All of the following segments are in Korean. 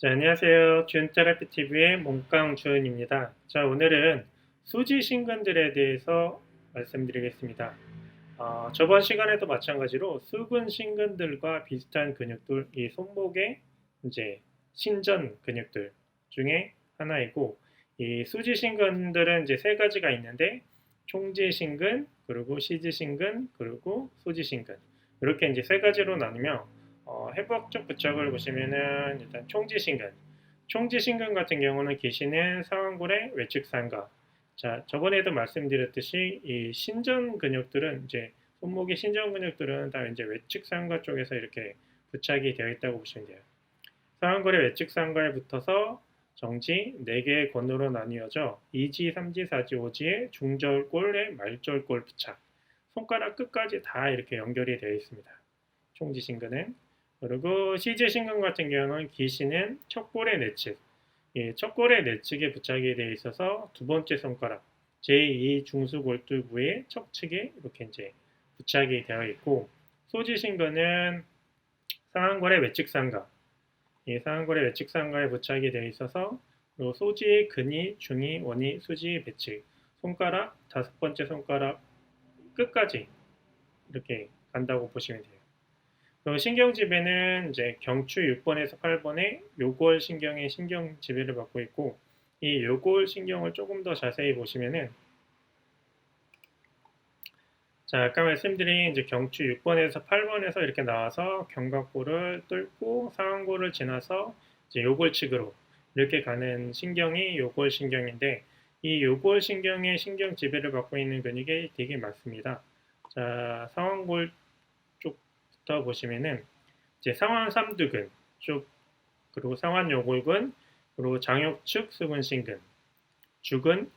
자, 안녕하세요. 준 테라피 TV의 몽깡 주은입니다. 자, 오늘은 수지 신근들에 대해서 말씀드리겠습니다. 어, 저번 시간에도 마찬가지로 수근 신근들과 비슷한 근육들, 이 손목의 이제 신전 근육들 중에 하나이고, 이 수지 신근들은 이제 세 가지가 있는데, 총지 신근, 그리고 시지 신근, 그리고 소지 신근. 이렇게 이제 세 가지로 나누며 어, 해부학적 부착을 보시면은 일단 총지신근. 총지신근 같은 경우는 기시는 상완골의 외측상가. 자, 저번에도 말씀드렸듯이 이 신전 근육들은 이제 손목의 신전 근육들은 다 이제 외측상가 쪽에서 이렇게 부착이 되어 있다고 보시면 돼요. 상완골의 외측상가에 붙어서 정지 4개의 권으로 나뉘어져 2지, 3지, 4지, 5지의 중절골의 말절골 부착. 손가락 끝까지 다 이렇게 연결이 되어 있습니다. 총지신근은 그리고 시제신근 같은 경우는 기시는 척골의 내측, 예, 척골의 내측에 부착이 되어 있어서 두 번째 손가락 제2 중수골두 부의 척측에 이렇게 이제 부착이 되어 있고 소지신근은 상한골의 외측상가, 예, 상한골의 외측상가에 부착이 되어 있어서 소지의 근이, 중이, 원이, 수지, 배측, 손가락 다섯 번째 손가락 끝까지 이렇게 간다고 보시면 돼요. 그리고 신경 지배는 이제 경추 6번에서 8번에 요골 신경의 신경 지배를 받고 있고 이 요골 신경을 조금 더 자세히 보시면은 자 아까 말씀드린 이제 경추 6번에서 8번에서 이렇게 나와서 견갑골을 뚫고 상완골을 지나서 이제 요골 측으로 이렇게 가는 신경이 요골 신경인데 이 요골 신경의 신경 지배를 받고 있는 근육이 되게 많습니다. 자 상완골 쪽 부터 보시면은 이제 상완 삼두근 쪽 그리고 상완 요골근 그리고 장욕측 수근신근 죽은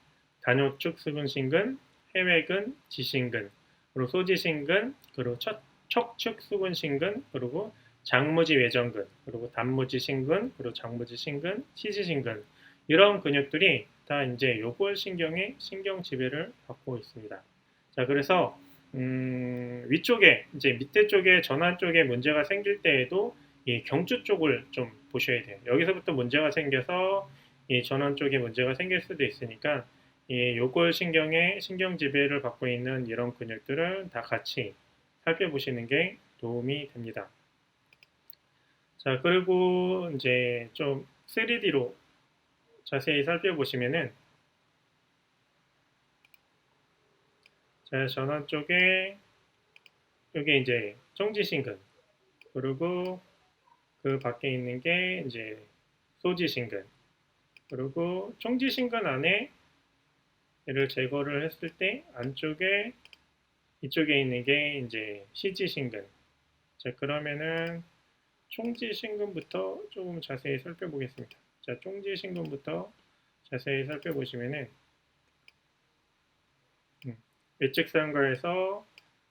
단요측 수근신근 해외근 지신근 그리고 소지신근 그리고 첫, 척측 수근신근 그리고 장무지 외전근 그리고 단무지 신근 그리고 장무지 신근 시지신근 이런 근육들이 다 이제 요골 신경의 신경 지배를 받고 있습니다. 자 그래서 음, 위쪽에 이제 밑에 쪽에 전환 쪽에 문제가 생길 때에도 이 경추 쪽을 좀 보셔야 돼요. 여기서부터 문제가 생겨서 이 전환 쪽에 문제가 생길 수도 있으니까 이 요골 신경의 신경 지배를 받고 있는 이런 근육들은 다 같이 살펴보시는 게 도움이 됩니다. 자, 그리고 이제 좀 3D로 자세히 살펴보시면은 자, 전원 쪽에 여기 이제 정지신근 그리고 그 밖에 있는 게 이제 소지신근 그리고 총지신근 안에 얘를 제거를 했을 때 안쪽에 이쪽에 있는 게 이제 시지신근. 자 그러면은 총지신근부터 조금 자세히 살펴보겠습니다. 자 총지신근부터 자세히 살펴보시면은 외측상가에서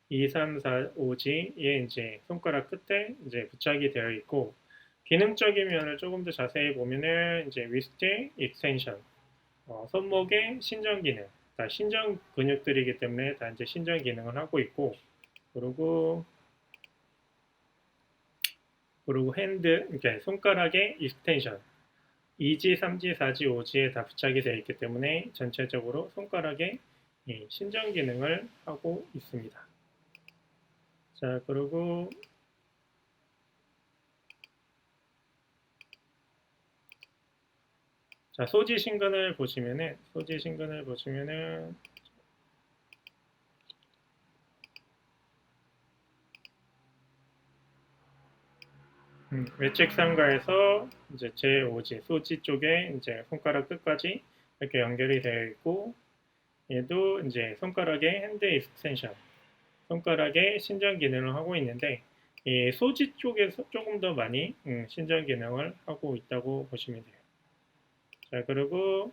2, 3, 4, 5지에 이제 손가락 끝에 이제 부착이 되어 있고 기능적인 면을 조금 더 자세히 보면은 이제 위스트 익스텐션 어, 손목의 신전 기능 다 신전 근육들이기 때문에 다 이제 신전 기능을 하고 있고 그리고 그리고 핸드 그러니까 손가락의 익스텐션 2지, 3지, 4지, 5지에 다 부착이 되어 있기 때문에 전체적으로 손가락의 예, 신전 기능을 하고 있습니다. 자, 그리고 자, 소지 신근을 보시면은 소지 신근을 보시면은 음, 외측 상가에서 이제 제5지 소지 쪽에 이제 손가락 끝까지 이렇게 연결이 되어 있고 얘도 이제 손가락의 핸드 익스텐션, 손가락의 신전 기능을 하고 있는데 이 소지 쪽에서 조금 더 많이 음, 신전 기능을 하고 있다고 보시면 돼요. 자 그리고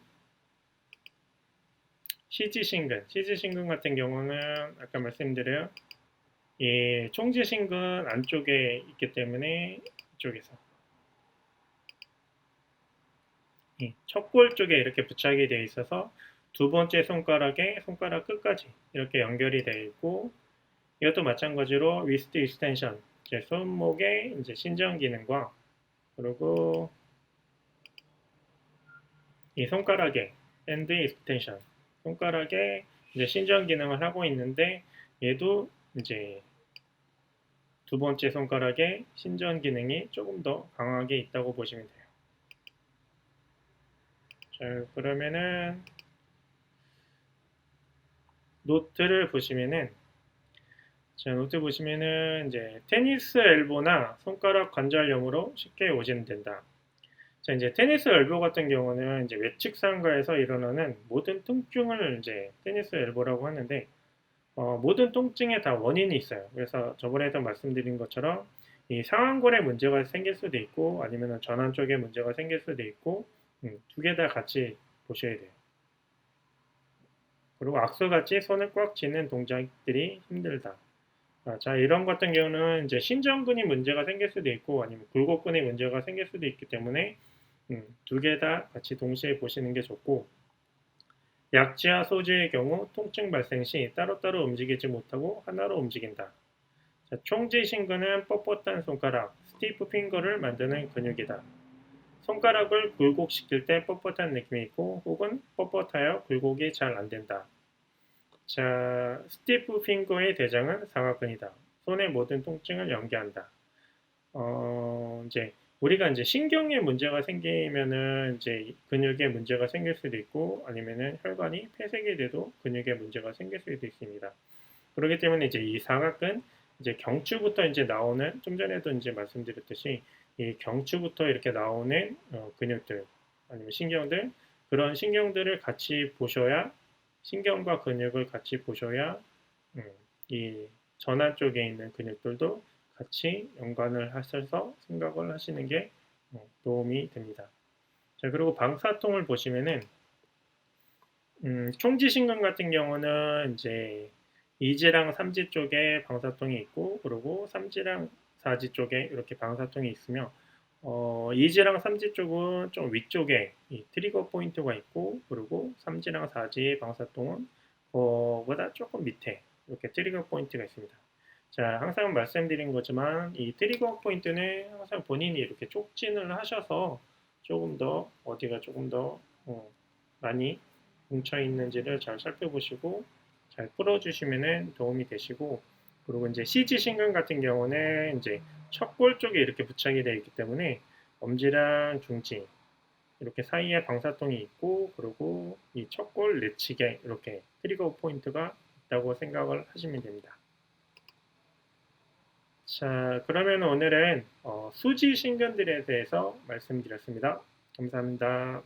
시지신근, 시지신근 같은 경우는 아까 말씀드려요. 이 총지 신근 안쪽에 있기 때문에 이쪽에서 이 척골 쪽에 이렇게 부착이 되어 있어서 두 번째 손가락에 손가락 끝까지 이렇게 연결이 되어 있고 이것도 마찬가지로 위스트 익스텐션 제 손목의 이제 신전 기능과 그리고 이 손가락에 hand extension 손가락에 이제 신전 기능을 하고 있는데 얘도 이제 두 번째 손가락에 신전 기능이 조금 더 강하게 있다고 보시면 돼요. 자, 그러면은 노트를 보시면은 자, 노트 보시면은 이제 테니스 엘보나 손가락 관절염으로 쉽게 오지는 된다. 자, 이제 테니스 엘보 같은 경우는 이제 외측 상가에서 일어나는 모든 통증을 이제 테니스 엘보라고 하는데 어, 모든 통증에 다 원인이 있어요. 그래서 저번에도 말씀드린 것처럼 이 상완골에 문제가 생길 수도 있고 아니면 전환 쪽에 문제가 생길 수도 있고 음, 두개 다 같이 보셔야 돼요. 그리고 악수같이 손을 꽉 쥐는 동작들이 힘들다. 아, 자, 이런 같은 경우는 이제 신전근이 문제가 생길 수도 있고 아니면 굴곡근이 문제가 생길 수도 있기 때문에 음, 두개 다 같이 동시에 보시는 게 좋고 약지와 소지의 경우 통증 발생 시 따로따로 움직이지 못하고 하나로 움직인다. 자, 총지신근은 뻣뻣한 손가락, 스티프 핑거를 만드는 근육이다. 손가락을 굴곡시킬 때 뻣뻣한 느낌이 있고 혹은 뻣뻣하여 굴곡이 잘 안 된다. 자, 스티프 핑거의 대장은 사각근이다. 손의 모든 통증을 연기한다. 어, 이제 우리가 이제 신경에 문제가 생기면은 이제 근육에 문제가 생길 수도 있고 아니면은 혈관이 폐색이 돼도 근육에 문제가 생길 수도 있습니다. 그렇기 때문에 이제 이 사각근 이제 경추부터 이제 나오는 좀 전에도 이제 말씀드렸듯이 이 경추부터 이렇게 나오는 어, 근육들 아니면 신경들 그런 신경들을 같이 보셔야 신경과 근육을 같이 보셔야 음, 이 전환 쪽에 있는 근육들도 같이 연관을 하셔서 생각을 하시는 게 어, 도움이 됩니다. 자 그리고 방사통을 보시면은 음, 총지신경 같은 경우는 이제 2지랑 3지 쪽에 방사통이 있고 그리고 3지랑 4지 쪽에 이렇게 방사통이 있으며 어, 2지랑 3지 쪽은 좀 위쪽에 이 트리거 포인트가 있고 그리고 3지랑 4지의 방사통은 그거보다 조금 밑에 이렇게 트리거 포인트가 있습니다. 자, 항상 말씀드린 거지만 이 트리거 포인트는 항상 본인이 이렇게 쪽진을 하셔서 조금 더 어디가 조금 더 어, 많이 뭉쳐 있는지를 잘 살펴보시고 잘 풀어주시면 도움이 되시고 그리고 이제 CG 신경 같은 경우는 이제 척골 쪽에 이렇게 부착이 되어 있기 때문에 엄지랑 중지 이렇게 사이에 방사통이 있고 그리고 이 척골 내측에 이렇게 트리거 포인트가 있다고 생각을 하시면 됩니다. 자, 그러면 오늘은 어, 수지 신경들에 대해서 말씀드렸습니다. 감사합니다.